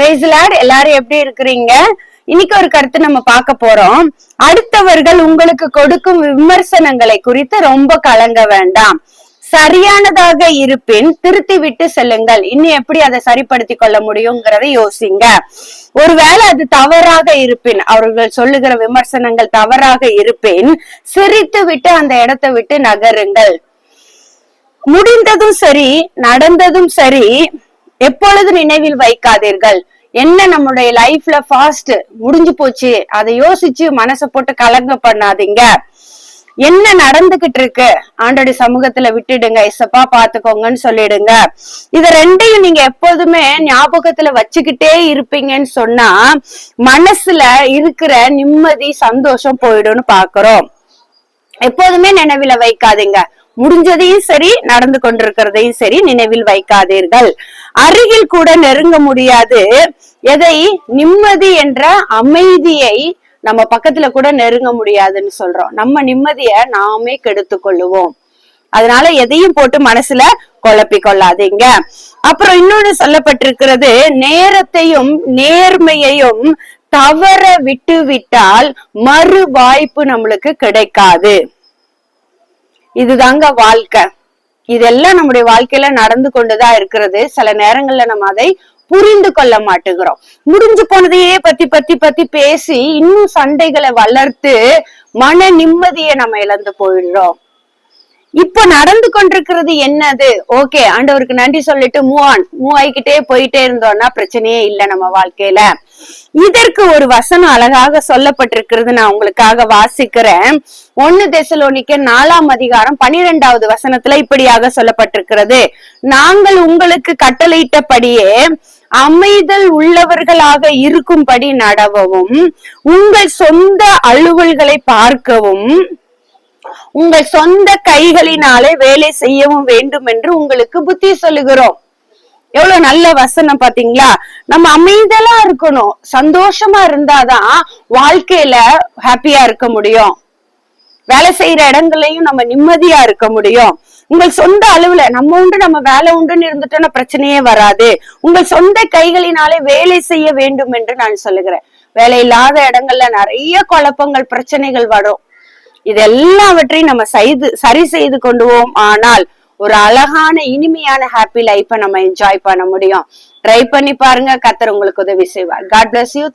Price Lord எல்லாரும் எப்படி இருக்கிறீங்க? இன்னைக்கு ஒரு கருத்து நம்ம பார்க்க போறோம். அடுத்தவர்கள் உங்களுக்கு கொடுக்கும் விமர்சனங்களை குறித்து ரொம்ப கலங்க வேண்டாம். சரியானதாக இருப்பின் திருத்தி விட்டு செல்லுங்கள். இன்னும் எப்படி அதை சரிப்படுத்தி கொள்ள முடியுங்கிறத யோசிங்க. ஒருவேளை அது தவறாக இருப்பின் அவர்கள் சொல்லுகிற விமர்சனங்கள் தவறாக இருப்பின் சிரித்து விட்டு அந்த இடத்தை விட்டு நகருங்கள். முடிந்ததும் சரி நடந்ததும் சரி எப்பொழுது நினைவில் வைக்காதீர்கள்? என்ன நம்மளுடைய லைஃப்ல ஃபாஸ்ட் முடிஞ்சு போச்சு? அதை யோசிச்சு மனசை போட்டு கலங்க பண்ணாதீங்க. என்ன நடந்துகிட்டு இருக்கு? ஆண்டோடைய சமூகத்துல விட்டுடுங்க. இசப்பா பாத்துக்கோங்கன்னு சொல்லிடுங்க. இத ரெண்டையும் நீங்க எப்போதுமே ஞாபகத்துல வச்சுக்கிட்டே இருப்பீங்கன்னு சொன்னா மனசுல இருக்கிற நிம்மதி சந்தோஷம் போயிடும்னு பாக்குறோம். எப்போதுமே நினைவில வைக்காதீங்க. முடிஞ்சதையும் சரி நடந்து கொண்டிருக்கிறதையும் சரி நினைவில் வைக்காதீர்கள். அருகில் கூட நெருங்க முடியாது. எதை? நிம்மதி என்ற அமைதியை நம்ம பக்கத்துல கூட நெருங்க முடியாதுன்னு சொல்றோம். நம்ம நிம்மதிய நாமே கெடுத்து கொள்ளுவோம். அதனால எதையும் போட்டு மனசுல குழப்பி கொள்ளாதீங்க அப்புறம் இன்னொன்னு சொல்லப்பட்டிருக்கிறது நேரத்தையும் நேர்மையையும் தவற விட்டு விட்டால் மறு வாய்ப்பு நம்மளுக்கு கிடைக்காது. இதுதாங்க வாழ்க்கை. இதெல்லாம் நம்முடைய வாழ்க்கையில நடந்து கொண்டுதான் இருக்கிறது. சில நேரங்கள்ல நம்ம அதை புரிந்து கொள்ள மாட்டேங்கிறோம் முடிஞ்சு போனதையே பத்தி பத்தி பத்தி பேசி இன்னும் சண்டைகளை வளர்த்து மன நிம்மதியை நம்ம இழந்து போயிடுறோம். இப்ப நடந்து கொண்டிருக்கிறது என்னது? ஓகே ஆண்டவருக்கு நன்றி சொல்லிட்டு மூவ் ஆன் மூவ் ஆகிக்கிட்டே போயிட்டே இருந்தோம்னா பிரச்சனையே இல்லை நம்ம வாழ்க்கையில. இதற்கு ஒரு வசனம் அழகாக சொல்லப்பட்டிருக்கிறது. நான் உங்களுக்காக வாசிக்கிறேன். ஒன்னு தெசலோனிக்க நாலாம் அதிகாரம் பனிரெண்டாவது வசனத்துல இப்படியாக சொல்லப்பட்டிருக்கிறது. நாங்கள் உங்களுக்கு கட்டளையிட்டபடியே அமைதல் உள்ளவர்களாக இருக்கும்படி நடவவும் உங்கள் சொந்த அலுவல்களை பார்க்கவும் உங்கள் சொந்த கைகளினாலே வேலை செய்யவும் வேண்டும் என்று உங்களுக்கு புத்தி சொல்லுகிறோம். எவ்வளவு நல்ல வசனம் பாத்தீங்களா? நம்ம அமைதலா இருக்கணும். சந்தோஷமா இருந்தாதான் வாழ்க்கையில ஹாப்பியா இருக்க முடியும். வேலை செய்யற இடங்களையும் நம்ம நிம்மதியா இருக்க முடியும். உங்கள் சொந்த அளவுல நம்ம உண்டு நம்ம வேலை உண்டுன்னு இருந்துட்டோம்னா பிரச்சனையே வராது. உங்கள் சொந்த கைகளினாலே வேலை செய்ய வேண்டும் என்று நான் சொல்லுகிறேன். வேலை இல்லாத இடங்கள்ல நிறைய குழப்பங்கள் பிரச்சனைகள் வரும். இது எல்லாவற்றையும் நம்ம செய்து சரி செய்து கொண்டுவோம். ஆனால் ஒரு அழகான இனிமையான ஹாப்பி லைஃப்பை நம்ம என்ஜாய் பண்ண முடியும். ட்ரை பண்ணி பாருங்க. கத்தர் உங்களுக்கு உதவி செய்வார். God bless you